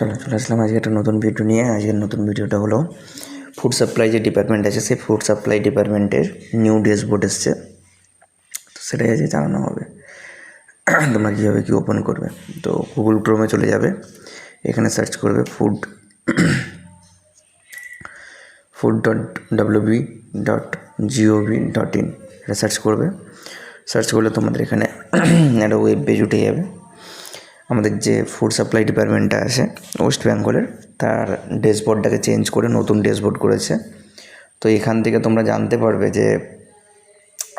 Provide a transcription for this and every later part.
চলো, চলে আসলাম আজকে একটা নতুন ভিডিও নিয়ে। আজকের নতুন ভিডিওটা হলো ফুড সাপ্লাই যে ডিপার্টমেন্ট আছে, সেই ফুড সাপ্লাই ডিপার্টমেন্টের নিউ ড্যাশবোর্ড এসছে। তো সেটাই আজকে জানানো হবে। তোমরা কীভাবে কী ওপেন করবে? তো গুগল ক্রোমে চলে যাবে। এখানে সার্চ করবে food food dot WB dot GOV dot in এটা সার্চ করবে। সার্চ করলে তোমাদের এখানে একটা ওয়েব পেজ উঠে যাবে। আমাদের যে ফুড সাপ্লাই ডিপার্টমেন্টটা আছে ওয়েস্ট বেঙ্গলের তার ড্যাশবোর্ডটাকে চেঞ্জ করে নতুন ড্যাশবোর্ড করেছে। তো এখান থেকে তোমরা জানতে পারবে যে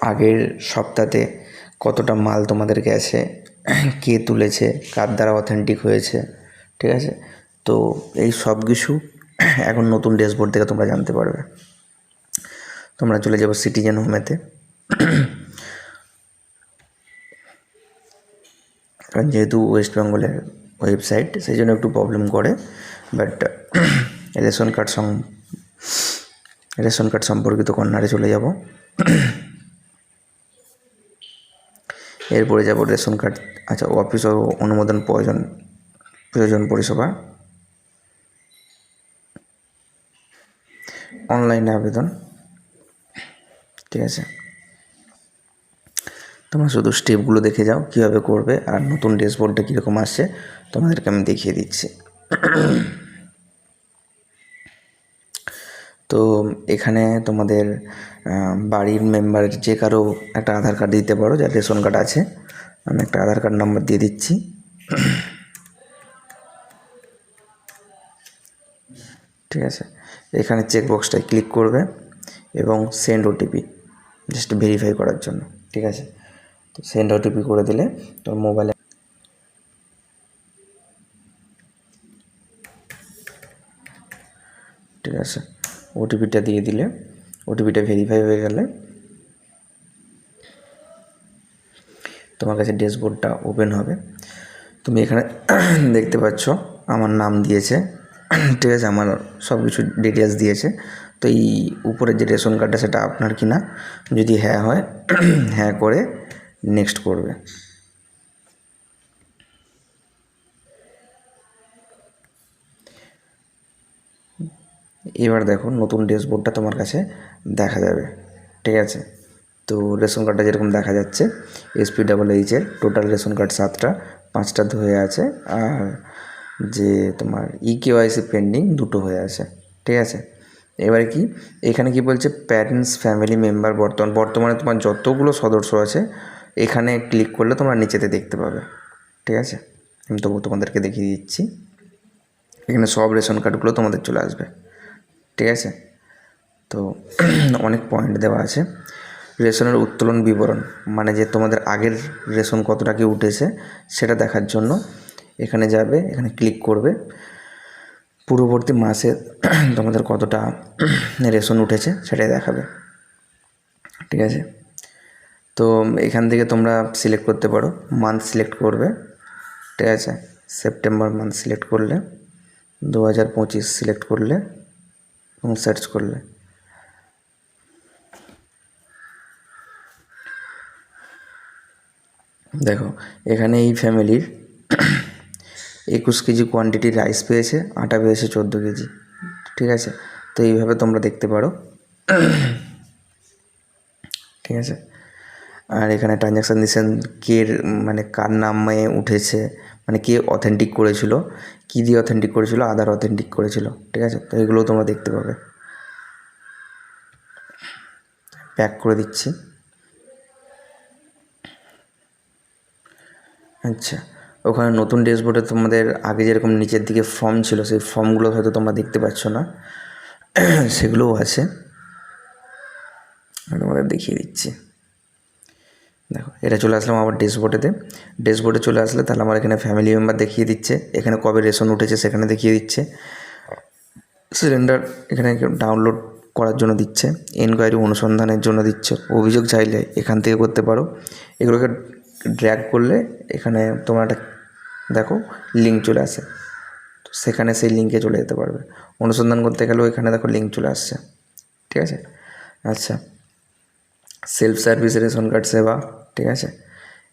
আগের সপ্তাহে কতটা মাল তোমাদের গেছে, কে তুলেছে, কার দ্বারা অথেন্টিক হয়েছে, ঠিক আছে? তো এই সব কিছু এখন নতুন ড্যাশবোর্ড থেকে তোমরা জানতে পারবে। তোমরা চলে যাব সিটিজেন হোমেতে কারণ যেহেতু ওয়েস্ট বেঙ্গলের ওয়েবসাইট সেই জন্য একটু প্রবলেম করে। বাট রেশন কার্ড সং রেশন কার্ড সম্পর্কিত কর্নারে চলে যাব। এরপরে যাব রেশন কার্ড আচ্ছা অফিস ও অনুমোদন প্রয়োজন প্রয়োজন পরিষেবা। অনলাইনে আবেদন। ঠিক আছে। তোমরা শুধু স্টেপগুলো দেখে যাও, কীভাবে করবে আর নতুন ড্যাশবোর্ডটা কীরকম আসছে, তোমাদেরকে আমি দেখিয়ে দিচ্ছি। তো এখানে তোমাদের বাড়ির মেম্বারের যে কারও একটা আধার কার্ড দিতে পারো, যার রেশন কার্ড আছে, আমি একটা আধার কার্ড নাম্বার দিয়ে দিচ্ছি। ঠিক আছে? এখানে চেক বক্সটায় ক্লিক করবে এবং সেন্ড ওটিপি জাস্ট ভেরিফাই করার জন্য। ঠিক আছে? সেন্ড ওটিপি করে দিলে তোর মোবাইলে ঠিক আছে। ওটিপিটা দিয়ে দিলে ওটিপিটা ভেরিফাই হয়ে গেলে তোমার কাছে ড্যাশবোর্ডটা ওপেন হবে। তুমি এখানে দেখতে পাচ্ছ আমার নাম দিয়েছে। ঠিক আছে, আমার সব কিছু ডিটেলস দিয়েছে। তো এই উপরের যে রেশন কার্ডটা সেটা আপনার কি না যদি হ্যাঁ হয় হ্যাঁ করে নেক্সট করবে। এবার দেখো নতুন ড্যাশবোর্ডটা তোমার কাছে দেখা যাবে, ঠিক আছে? তো রেশন কার্ডটা যেরকম দেখা যাচ্ছে এসপি ডাবল এইচের টোটাল রেশন কার্ড সাতটা, পাঁচটা হয়ে আছে, আর যে তোমার ই কেওয়াইসি পেন্ডিং দুটো হয়ে আছে, ঠিক আছে? এবারে কি? এখানে কি বলছে প্যারেন্টস ফ্যামিলি মেম্বার বর্তমান, বর্তমানে তোমার যতগুলো সদস্য আছে এখানে ক্লিক করলে তোমরা নিচেতে দেখতে পাবে। ঠিক আছে? আমি তবু তোমাদেরকে দেখিয়ে দিচ্ছি। এখানে সব রেশন কার্ডগুলো তোমাদের চলে আসবে। ঠিক আছে? তো অনেক পয়েন্ট দেওয়া আছে। রেশনের উত্তোলন বিবরণ মানে যে তোমাদের আগের রেশন কতটা কি উঠেছে, সেটা দেখার জন্য এখানে যাবে, এখানে ক্লিক করবে। পূর্ববর্তী মাসে তোমাদের কতটা রেশন উঠেছে, সেটাই দেখাবে। ঠিক আছে? তো এখান থেকে তোমরা সিলেক্ট করতে পারো। মান্থ সিলেক্ট করবে, ঠিক আছে? সেপ্টেম্বর মান্থ সিলেক্ট করলে দু হাজার পঁচিশ সিলেক্ট করলে এবং সার্চ করলে। দেখো, এখানে এই ফ্যামিলির একুশ কেজি কোয়ান্টিটি রাইস পেয়েছে, আটা পেয়েছে চোদ্দ কেজি, ঠিক আছে? তো এইভাবে তোমরা দেখতে পারো। ঠিক আছে? আর এখানে ট্রানজ্যাকশান দিচ্ছেন কে মানে কার নামে উঠেছে মানে কে অথেন্টিক করেছিল, কী দিয়ে অথেন্টিক করেছিল আধার অথেন্টিক করেছিল, ঠিক আছে? তো এগুলোও তোমরা দেখতে পাবে। প্যাক করে দিচ্ছি। আচ্ছা ওখানে নতুন ড্যাশবোর্ডে তোমাদের আগে যেরকম নিচের দিকে ফর্ম ছিল, সেই ফর্মগুলো হয়তো তোমরা দেখতে পাচ্ছ না। সেগুলোও আছে। তোমাদের দেখিয়ে দিচ্ছি। দেখো, এটা চলে আসলাম আবার ড্যাশবোর্ডেতে ড্যাশবোর্ডে চলে আসলে তাহলে আমার এখানে ফ্যামিলি মেম্বার দেখিয়ে দিচ্ছে। এখানে কবে রেশন উঠেছে সেখানে দেখিয়ে দিচ্ছে। সিলিন্ডার এখানে ডাউনলোড করার জন্য দিচ্ছে। এনকোয়ারি অনুসন্ধানের জন্য দিচ্ছে। অভিযোগ চাইলে এখান থেকে করতে পারো। এগুলোকে ড্র্যাগ করলে এখানে তোমার একটা, দেখো লিঙ্ক চলে আসে। তো সেখানে সেই লিঙ্কে চলে যেতে পারবে। অনুসন্ধান করতে গেলেও এখানে দেখো লিঙ্ক চলে আসছে। ঠিক আছে? আচ্ছা। সেলফ সার্ভিস রেশন কার্ড সেবা, ঠিক আছে?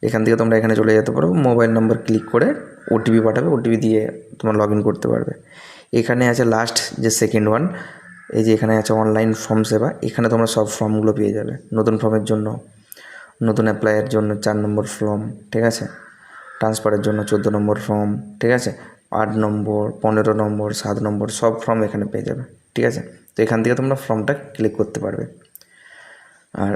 এখান থেকে তোমরা এখানে চলে যেতে পারো। মোবাইল নম্বর ক্লিক করে ওটিপি পাঠাবে ওটিপি দিয়ে তোমরা লগ ইন করতে পারবে। এখানে আছে লাস্ট যে সেকেন্ড ওয়ান এই যে এখানে আছে অনলাইন ফর্ম সেবা, এখানে তোমরা সব ফর্মগুলো পেয়ে যাবে। নতুন ফর্মের জন্য, নতুন অ্যাপ্লাইয়ের জন্য চার নম্বর ফর্ম ঠিক আছে? ট্রান্সফারের জন্য চোদ্দ নম্বর ফর্ম ঠিক আছে? আট নম্বর, পনেরো নম্বর, সাত নম্বর, সব ফর্ম এখানে পেয়ে যাবে, ঠিক আছে? তো এখান থেকে তোমরা ফর্মটা ক্লিক করতে পারবে। আর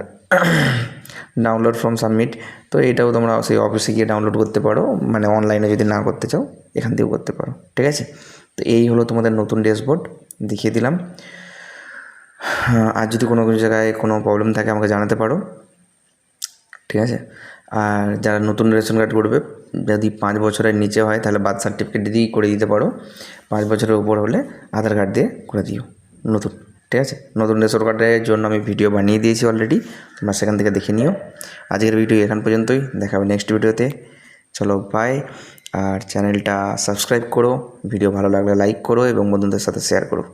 ডাউনলোড ফ্রম সাবমিট তো এটাও তোমরা সেই অফিসে গিয়ে ডাউনলোড করতে পারো। মানে অনলাইনে যদি না করতে চাও, এখান থেকেও করতে পারো। ঠিক আছে? তো এই হলো তোমাদের নতুন ড্যাশবোর্ড দেখিয়ে দিলাম। আর যদি কোনো কোনো জায়গায় কোনো প্রবলেম থাকে, আমাকে জানাতে পারো। ঠিক আছে? আর যারা নতুন রেশন কার্ড করবে, যদি পাঁচ বছরের নিচে হয়, তাহলে বার্থ সার্টিফিকেট দিয়েই করে দিতে পারো। পাঁচ বছরের উপর হলে আধার কার্ড দিয়ে করে দিও। নতুন। ঠিক আছে? নতুন রেশন কার্ডের জন্য আমি ভিডিও বানিয়ে দিয়েছি অলরেডি তোমরা সেখান থেকে দেখে নিও। আজকের ভিডিও এখান পর্যন্তই। দেখা হবে নেক্সট ভিডিওতে চলো বাই আর চ্যানেলটা সাবস্ক্রাইব করো। ভিডিও ভালো লাগলে লাইক করো এবং বন্ধুদের সাথে শেয়ার করো।